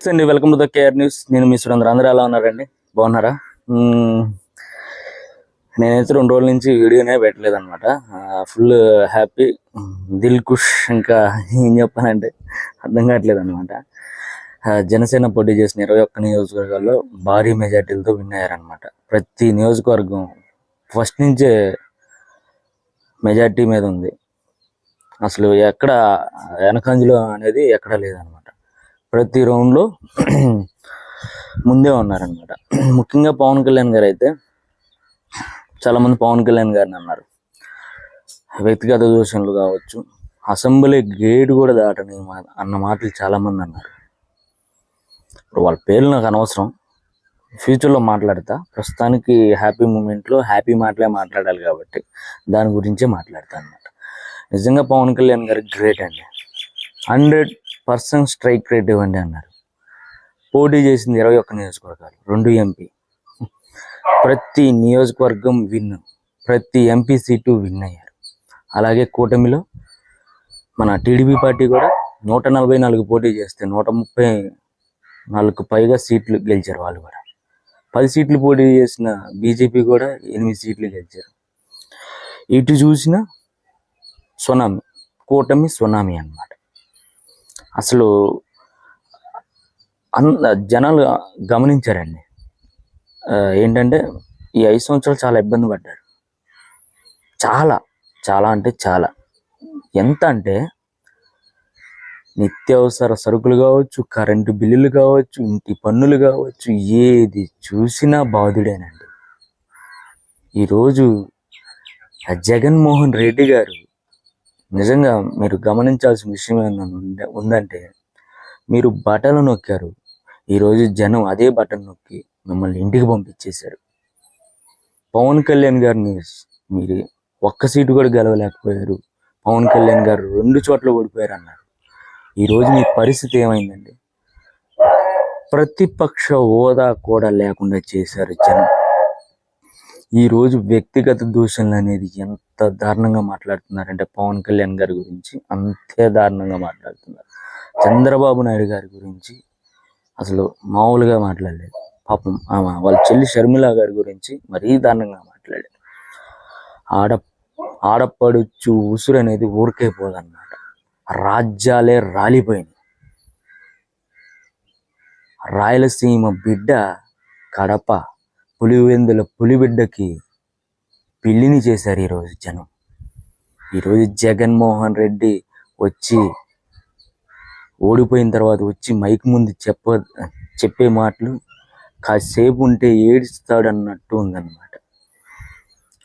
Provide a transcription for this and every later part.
అండి welcome to the KR news. నేను మీ సురేంద్ర. అందరూ ఎలా ఉన్నారండి? బాగున్నారా? నేనైతే రెండు రోజుల నుంచి వీడియోనే పెట్టలేదన్నమాట. ఫుల్ హ్యాపీ దిల్ కుష్ ఇంకా ఏం చెప్పాలంటే అర్థం కావట్లేదు అనమాట జనసేన పోటీ చేసిన ఇరవై ఒక్క నియోజకవర్గాల్లో భారీ మెజార్టీలతో విన్ అయ్యారనమాట ప్రతి నియోజకవర్గం ఫస్ట్ నుంచే మెజార్టీ మీద ఉంది. అసలు ఎక్కడ వెనకంజలో అనేది ఎక్కడ లేదనమాట ప్రతి రౌండ్లో ముందే ఉన్నారనమాట ముఖ్యంగా పవన్ కళ్యాణ్ గారు అయితే చాలామంది పవన్ కళ్యాణ్ గారిని అన్నారు. వ్యక్తిగత దూషణలు కావచ్చు అసెంబ్లీ గేట్ కూడా దాటని మా- అన్న మాటలు చాలామంది అన్నారు. ఇప్పుడు వాళ్ళ పేర్లు నాకు అనవసరం. ఫ్యూచర్లో మాట్లాడతా. ప్రస్తుతానికి హ్యాపీ మూమెంట్లో హ్యాపీ మాటలే మాట్లాడాలి కాబట్టి దాని గురించే మాట్లాడతా అనమాట నిజంగా పవన్ కళ్యాణ్ గారు గ్రేట్ అండి. హండ్రెడ్ పర్సన్ స్ట్రైక్ రేట్ ఇవ్వండి అన్నారు. పోటీ చేసింది ఇరవై ఒక్క నియోజకవర్గాలు రెండు ఎంపీ. ప్రతి నియోజకవర్గం విన్ ప్రతి ఎంపీ సీటు విన్ అయ్యారు. అలాగే కూటమిలో మన టీడీపీ పార్టీ కూడా నూట నలభై నాలుగు పోటీ చేస్తే నూట ముప్పై నాలుగు పైగా సీట్లు గెలిచారు వాళ్ళు కూడా. పది సీట్లు పోటీ చేసిన బీజేపీ కూడా ఎనిమిది సీట్లు గెలిచారు. ఇటు చూసిన సునామీ కూటమి సునామీ అన్నమాట. అసలు అంద జనాలు గమనించారండి. ఏంటంటే ఈ ఐదు సంవత్సరాలు చాలా ఇబ్బంది పడ్డారు. చాలా చాలా అంటే చాలా. ఎంత అంటే నిత్యావసర సరుకులు కావచ్చు కరెంటు బిల్లులు కావచ్చు ఇంటి పన్నులు కావచ్చు ఏది చూసినా బాధుడేనండి ఈరోజు ఆ జగన్మోహన్ రెడ్డి గారు నిజంగా మీరు గమనించాల్సిన విషయం ఏమన్నా ఉంద- ఉందంటే మీరు బటన్లు నొక్కారు. ఈరోజు జనం అదే బటన్ నొక్కి మిమ్మల్ని ఇంటికి పంపించేశారు. పవన్ కళ్యాణ్ గారిని మీరు ఒక్క సీటు కూడా గెలవలేకపోయారు. పవన్ కళ్యాణ్ గారు రెండు చోట్ల ఓడిపోయారు అన్నారు ఈరోజు మీ పరిస్థితి ఏమైందండి? ప్రతిపక్ష హోదా కూడా లేకుండా చేశారు జనం. ఈరోజు వ్యక్తిగత దూషణలు అనేది ఎంత దారుణంగా మాట్లాడుతున్నారంటే పవన్ కళ్యాణ్ గారి గురించి అంతే దారుణంగా మాట్లాడుతున్నారు. చంద్రబాబు నాయుడు గారి గురించి అసలు మామూలుగా మాట్లాడలేదు. పాపం ఆమె వాళ్ళ చెల్లి షర్మిల గారి గురించి మరీ దారుణంగా మాట్లాడారు. ఆడ ఆడపడుచు ఉసురు అనేది ఊరికే పోదన్నమాట. రాజ్యాలే రాలిపోయినాయి. రాయలసీమ బిడ్డ కడప పులివెందుల పులిబిడ్డకి పెళ్ళిని చేశారు ఈరోజు జనం. ఈరోజు జగన్మోహన్ రెడ్డి వచ్చి ఓడిపోయిన తర్వాత వచ్చి మైక్ ముందు చెప్ప చెప్పే మాటలు కాసేపు ఉంటే ఏడుస్తాడు అన్నట్టు ఉందన్నమాట.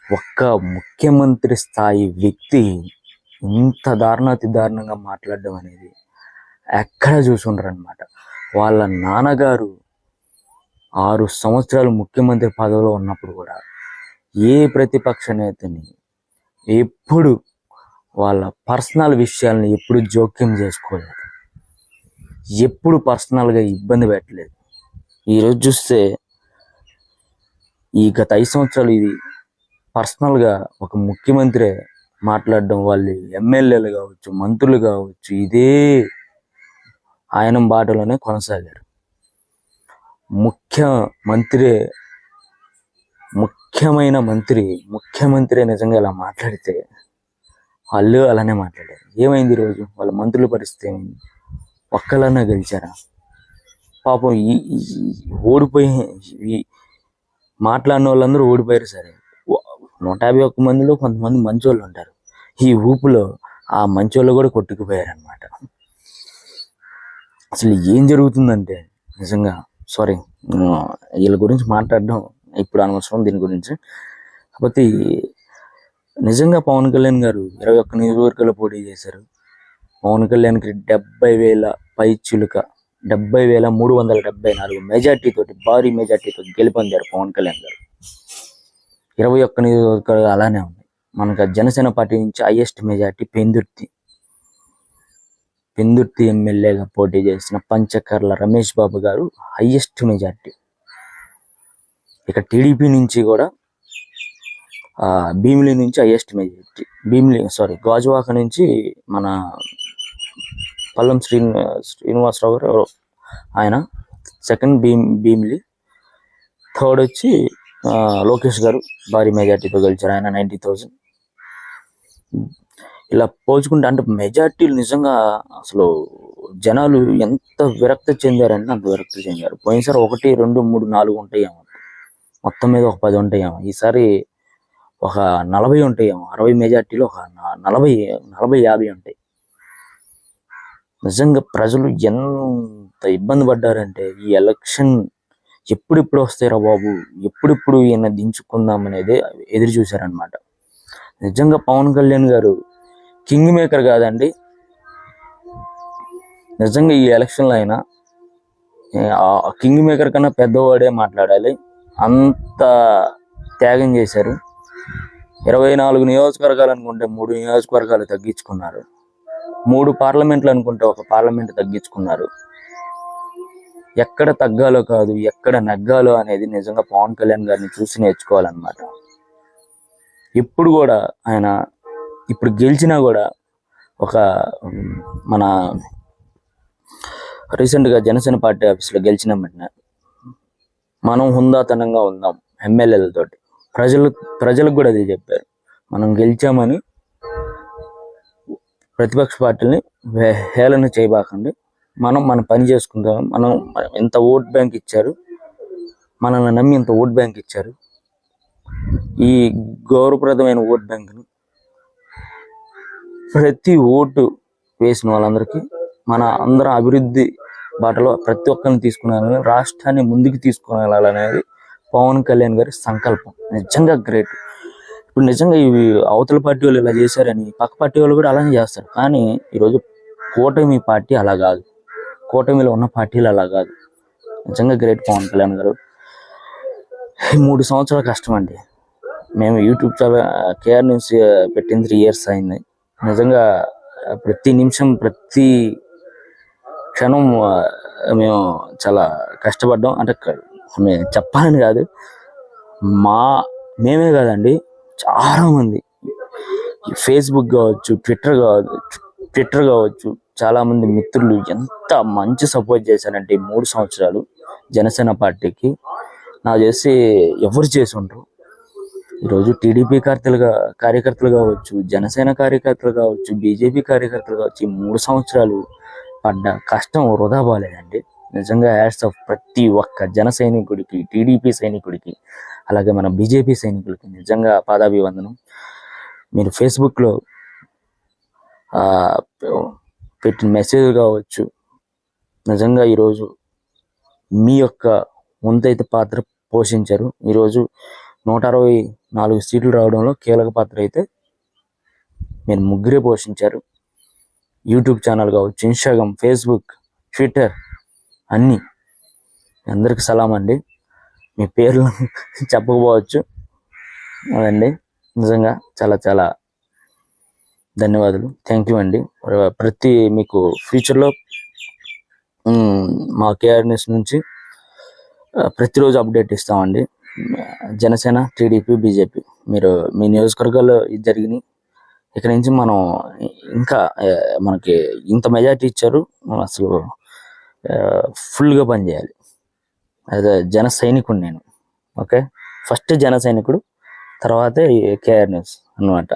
ఒక్క ముఖ్యమంత్రి స్థాయి వ్యక్తి ఇంత దారుణాతి దారుణంగా మాట్లాడడం అనేది ఎక్కడ చూసుండ్రు అనమాట వాళ్ళ నాన్నగారు ఆరు సంవత్సరాలు ముఖ్యమంత్రి పదవిలో ఉన్నప్పుడు కూడా ఏ ప్రతిపక్ష నేతని ఎప్పుడు వాళ్ళ పర్సనల్ విషయాలను ఎప్పుడు జోక్యం చేసుకోలేదు. ఎప్పుడు పర్సనల్గా ఇబ్బంది పెట్టలేదు. ఈరోజు చూస్తే ఈ గత ఐదు సంవత్సరాలు ఇది పర్సనల్గా ఒక ముఖ్యమంత్రి మాట్లాడడం వాళ్ళు ఎమ్మెల్యేలు కావచ్చు మంత్రులు కావచ్చు ఇదే ఆయన బాటలోనే కొనసాగారు. ముఖ్యమంత్రి ముఖ్యమైన మంత్రి ముఖ్యమంత్రి నిజంగా ఇలా మాట్లాడితే వాళ్ళు అలానే మాట్లాడారు. ఏమైంది ఈరోజు వాళ్ళ మంత్రుల పరిస్థితి ఏమైంది? ఒక్కలన్నా గెలిచారా? పాపం ఈ ఓడిపోయి ఈ మాట్లాడిన వాళ్ళందరూ ఓడిపోయారు సరే. నూట యాభై ఒక్క మందిలో కొంతమంది మంచోళ్ళు ఉంటారు. ఈ ఊపులో ఆ మంచోళ్ళు కూడా కొట్టుకుపోయారు అనమాట అసలు ఏం జరుగుతుందంటే నిజంగా సారీ వీళ్ళ గురించి మాట్లాడడం ఇప్పుడు అనవసరం దీని గురించి. కాకపోతే నిజంగా పవన్ కళ్యాణ్ గారు ఇరవై ఒక్క నియోజకవర్గాల్లో పోటీ చేశారు. పవన్ కళ్యాణ్కి డెబ్బై వేల పై చిలుక డెబ్బై వేల మూడు వందల డెబ్బై నాలుగు మెజార్టీ తోటి భారీ మెజార్టీతో గెలుపొందారు పవన్ కళ్యాణ్ గారు. ఇరవై ఒక్క నియోజకవర్గాలు అలానే ఉంది మనకు జనసేన పార్టీ నుంచి హైయెస్ట్ మెజార్టీ పెందుర్తి. పెందుర్తి ఎమ్మెల్యేగా పోటీ చేసిన పంచకర్ల రమేష్ బాబు గారు హైయెస్ట్ మెజార్టీ ఇక టీడీపీ నుంచి కూడా భీమిలి నుంచి highest majority Bheemili sorry Gajuwaka నుంచి మన పల్లం శ్రీ శ్రీనివాసరావు గారు ఆయన సెకండ్ భీమ్ భీమిలి. థర్డ్ వచ్చి లోకేష్ గారు భారీ మెజార్టీతో గెలిచారు ఆయన నైంటీ థౌజండ్ ఇలా పోల్చుకుంటే అంటే మెజార్టీలు నిజంగా అసలు జనాలు ఎంత విరక్తి చెందారంటే అంత విరక్తి చెందారు. పోయినసారి ఒకటి రెండు మూడు నాలుగు ఉంటాయేమో. మొత్తం మీద ఒక పది ఉంటాయేమో. ఈసారి ఒక నలభై ఉంటాయేమో. అరవై మెజార్టీలో ఒక నలభై నలభై యాభై ఉంటాయి. నిజంగా ప్రజలు ఎంత ఇబ్బంది పడ్డారంటే ఈ ఎలక్షన్ ఎప్పుడెప్పుడు వస్తాయిరా బాబు? ఎప్పుడెప్పుడు ఈయన దించుకుందాం అనేది ఎదురు చూశారనమాట నిజంగా పవన్ కళ్యాణ్ గారు కింగ్ మేకర్ కాదండి. నిజంగా ఈ ఎలక్షన్లో అయినా కింగ్ మేకర్ కన్నా పెద్దవాడే మాట్లాడాలి. అంత త్యాగం చేశారు. ఇరవై నాలుగు నియోజకవర్గాలు అనుకుంటే మూడు నియోజకవర్గాలు తగ్గించుకున్నారు. మూడు పార్లమెంట్లు అనుకుంటే ఒక పార్లమెంట్ తగ్గించుకున్నారు. ఎక్కడ తగ్గాలో కాదు ఎక్కడ నగ్గాలో అనేది నిజంగా పవన్ కళ్యాణ్ గారిని చూసి నేర్చుకోవాలన్నమాట. ఇప్పుడు కూడా ఆయన ఇప్పుడు గెలిచినా కూడా ఒక మన రీసెంట్గా జనసేన పార్టీ ఆఫీస్లో గెలిచిన వెంటనే మనం హుందాతనంగా ఉందాం ఎమ్మెల్యేలతోటి. ప్రజలు ప్రజలకు కూడా అది చెప్పారు. మనం గెలిచామని ప్రతిపక్ష పార్టీని వే- హేళన చేయబాకండి. మనం మన పని చేసుకుంటాం. మనం ఎంత ఓట్ బ్యాంక్ ఇచ్చారు మనల్ని నమ్మి ఇంత ఓట్ బ్యాంక్ ఇచ్చారు. ఈ గౌరవప్రదమైన ఓట్ బ్యాంక్ని ప్రతి ఓటు వేసిన వాళ్ళందరికీ మన అందరం అభివృద్ధి బాటలో ప్రతి ఒక్కరిని తీసుకున్నారని రాష్ట్రాన్ని ముందుకు తీసుకుని వెళ్ళాలనేది పవన్ కళ్యాణ్ గారి సంకల్పం. నిజంగా గ్రేట్. ఇప్పుడు నిజంగా ఇవి అవతల పార్టీ వాళ్ళు ఇలా చేశారని పక్క పార్టీ వాళ్ళు కూడా అలానే చేస్తారు. కానీ ఈరోజు కూటమి పార్టీ అలా కాదు. కూటమిలో ఉన్న పార్టీలు అలా కాదు. నిజంగా గ్రేట్ పవన్ కళ్యాణ్ గారు. మూడు సంవత్సరాల కష్టం అండి. మేము యూట్యూబ్ ఛానల్ కేఆర్ న్యూస్ పెట్టిన త్రీ ఇయర్స్ అయింది. నిజంగా ప్రతి నిమిషం ప్రతి క్షణం మేము చాలా కష్టపడ్డాం. అంటే మేము చెప్పాలని కాదు. మా మేమే కాదండి చాలామంది. ఫేస్బుక్ కావచ్చు ట్విట్టర్ కావచ్చు ట్విట్టర్ కావచ్చు చాలామంది మిత్రులు ఎంత మంచి సపోర్ట్ చేశారంటే ఈ మూడు సంవత్సరాలు జనసేన పార్టీకి. నాకు చేసి ఎవరు చేసి ఉండరు. ఈరోజు టీడీపీ కార్యకర్తలుగా కార్యకర్తలు కావచ్చు జనసేన కార్యకర్తలు కావచ్చు బీజేపీ కార్యకర్తలు కావచ్చు ఈ మూడు సంవత్సరాలు పడ్డ కష్టం వృధా బాలేదండి. నిజంగా యాడ్స్ ఆఫ్ ప్రతి ఒక్క జన సైనికుడికి టీడీపీ సైనికుడికి అలాగే మన బీజేపీ సైనికులకి నిజంగా పాదాభివందనం. మీరు ఫేస్బుక్లో పెట్టిన మెసేజ్ కావచ్చు నిజంగా ఈరోజు మీ యొక్క వంతైతే పాత్ర పోషించారు. ఈరోజు నూట అరవై నాలుగు సీట్లు రావడంలో కీలక పాత్ర అయితే మీరు ముగ్గురే పోషించారు. యూట్యూబ్ ఛానల్ కావచ్చు ఇన్స్టాగ్రామ్ ఫేస్బుక్ ట్విట్టర్ అన్నీ. అందరికి సలాం అండి. మీ పేర్లు చెప్పకపోవచ్చు. అదండి. నిజంగా చాలా చాలా ధన్యవాదాలు. థ్యాంక్ యూ అండి. ప్రతి మీకు ఫ్యూచర్లో మా కేఆర్ఎస్ నుంచి ప్రతిరోజు అప్డేట్ ఇస్తామండి. Janasena TDP BJP. మీరు మీ నియోజకవర్గాల్లో ఇది జరిగినాయి. ఇక్కడ నుంచి మనం ఇంకా మనకి ఇంత మెజార్టీ ఇచ్చారు అసలు ఫుల్గా పనిచేయాలి అదే జన సైనికుడు నేను. ఓకే? ఫస్ట్ జన సైనికుడు తర్వాతే కేఆర్ న్యూస్ అనమాట